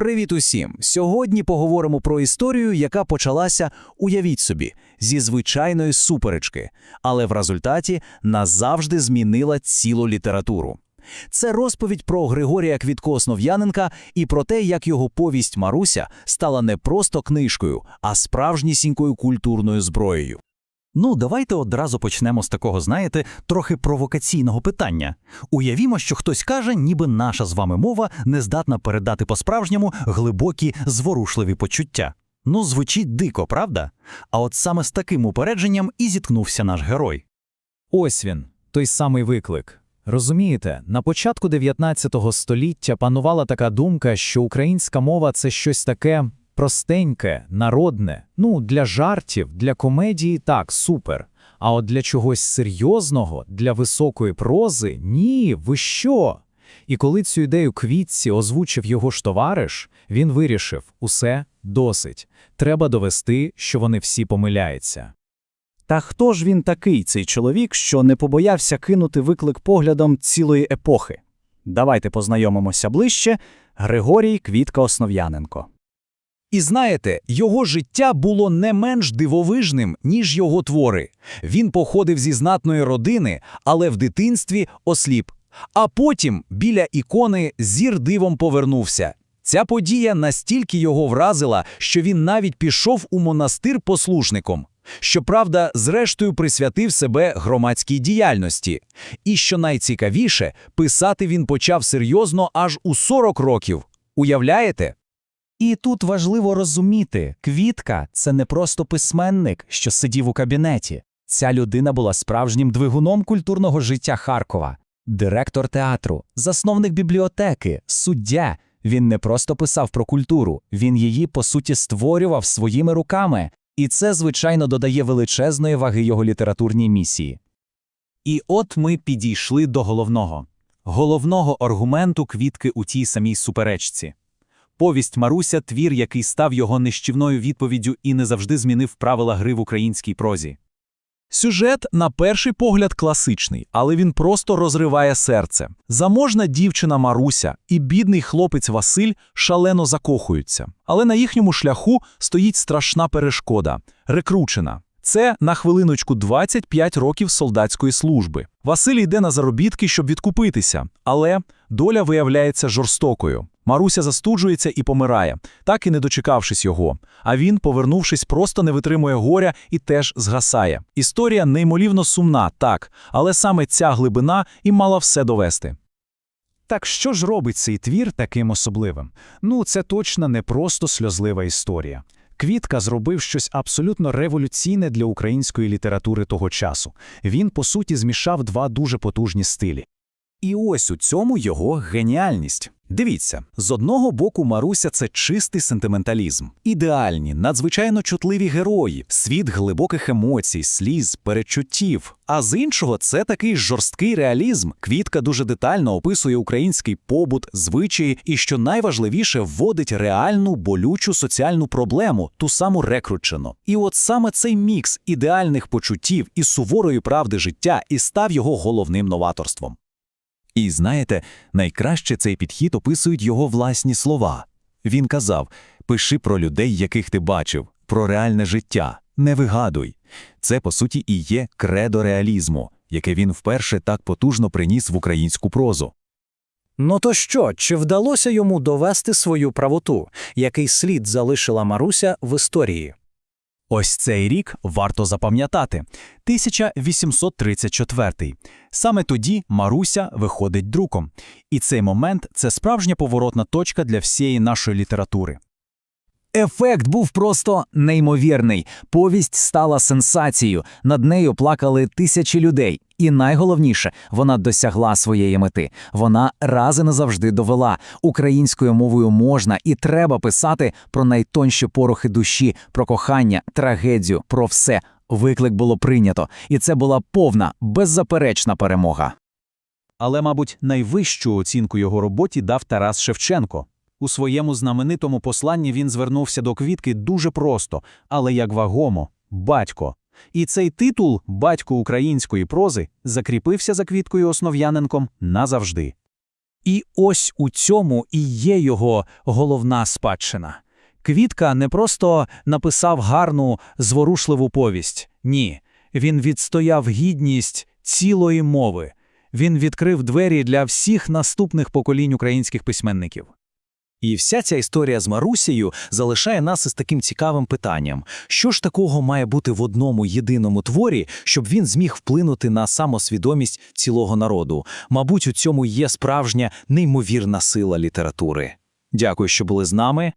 Привіт усім! Сьогодні поговоримо про історію, яка почалася, уявіть собі, зі звичайної суперечки, але в результаті назавжди змінила цілу літературу. Це розповідь про Григорія Квітко Основ'яненка і про те, як його повість Маруся стала не просто книжкою, а справжнісінькою культурною зброєю. Ну, давайте одразу почнемо з такого, знаєте, трохи провокаційного питання. Уявімо, що хтось каже, ніби наша з вами мова не здатна передати по-справжньому глибокі, зворушливі почуття. Ну, звучить дико, правда? А от саме з таким упередженням і зіткнувся наш герой. Ось він, той самий виклик. Розумієте, на початку 19 століття панувала така думка, що українська мова це щось таке простеньке, народне. Ну, для жартів, для комедії так, супер. А от для чогось серйозного, для високої прози ні, ви що? І коли цю ідею квітці озвучив його ж товариш, він вирішив: усе досить. Треба довести, що вони всі помиляються. Та хто ж він такий, цей чоловік, що не побоявся кинути виклик поглядом цілої епохи? Давайте познайомимося ближче. Григорій Квітка Основ'яненко. І знаєте, його життя було не менш дивовижним, ніж його твори. Він походив зі знатної родини, але в дитинстві осліп. А потім біля ікони зір дивом повернувся. Ця подія настільки його вразила, що він навіть пішов у монастир послушником. Щоправда, зрештою присвятив себе громадській діяльності. І що найцікавіше, писати він почав серйозно аж у 40 років. Уявляєте? І тут важливо розуміти, Квітка це не просто письменник, що сидів у кабінеті. Ця людина була справжнім двигуном культурного життя Харкова, директор театру, засновник бібліотеки, суддя. Він не просто писав про культуру, він її, по суті, створював своїми руками. І це, звичайно, додає величезної ваги його літературній місії. І от ми підійшли до головного головного аргументу квітки у тій самій суперечці. Повість Маруся твір, який став його нищівною відповіддю і не завжди змінив правила гри в українській прозі. Сюжет, на перший погляд, класичний, але він просто розриває серце. Заможна дівчина Маруся і бідний хлопець Василь шалено закохуються. Але на їхньому шляху стоїть страшна перешкода рекручена. Це на хвилиночку 25 років солдатської служби. Василь йде на заробітки, щоб відкупитися, але доля виявляється жорстокою. Маруся застуджується і помирає, так і не дочекавшись його. А він, повернувшись, просто не витримує горя і теж згасає. Історія неймовірно сумна, так, але саме ця глибина і мала все довести. Так що ж робить цей твір таким особливим? Ну, це точно не просто сльозлива історія. Квітка зробив щось абсолютно революційне для української літератури того часу. Він, по суті, змішав два дуже потужні стилі. І ось у цьому його геніальність. Дивіться, з одного боку, Маруся це чистий сентименталізм, ідеальні, надзвичайно чутливі герої, світ глибоких емоцій, сліз, перечуттів. А з іншого, це такий жорсткий реалізм. Квітка дуже детально описує український побут, звичаї і, що найважливіше, вводить реальну болючу соціальну проблему, ту саму рекрутчину. І от саме цей мікс ідеальних почуттів і суворої правди життя і став його головним новаторством. І знаєте, найкраще цей підхід описують його власні слова. Він казав: пиши про людей, яких ти бачив, про реальне життя, не вигадуй. Це, по суті, і є кредо реалізму, яке він вперше так потужно приніс в українську прозу. Ну то що, чи вдалося йому довести свою правоту, який слід залишила Маруся в історії? Ось цей рік варто запам'ятати 1834. Саме тоді Маруся виходить друком. І цей момент це справжня поворотна точка для всієї нашої літератури. Ефект був просто неймовірний. Повість стала сенсацією. Над нею плакали тисячі людей. І найголовніше, вона досягла своєї мети. Вона раз і назавжди довела українською мовою можна і треба писати про найтонші порохи душі, про кохання, трагедію, про все. Виклик було прийнято, і це була повна, беззаперечна перемога. Але, мабуть, найвищу оцінку його роботі дав Тарас Шевченко. У своєму знаменитому посланні він звернувся до квітки дуже просто, але як вагомо батько. І цей титул батько української прози закріпився за квіткою Основ'яненком назавжди. І ось у цьому і є його головна спадщина. Квітка не просто написав гарну, зворушливу повість. Ні, він відстояв гідність цілої мови. Він відкрив двері для всіх наступних поколінь українських письменників. І вся ця історія з Марусією залишає нас із таким цікавим питанням: що ж такого має бути в одному єдиному творі, щоб він зміг вплинути на самосвідомість цілого народу? Мабуть, у цьому є справжня неймовірна сила літератури. Дякую, що були з нами.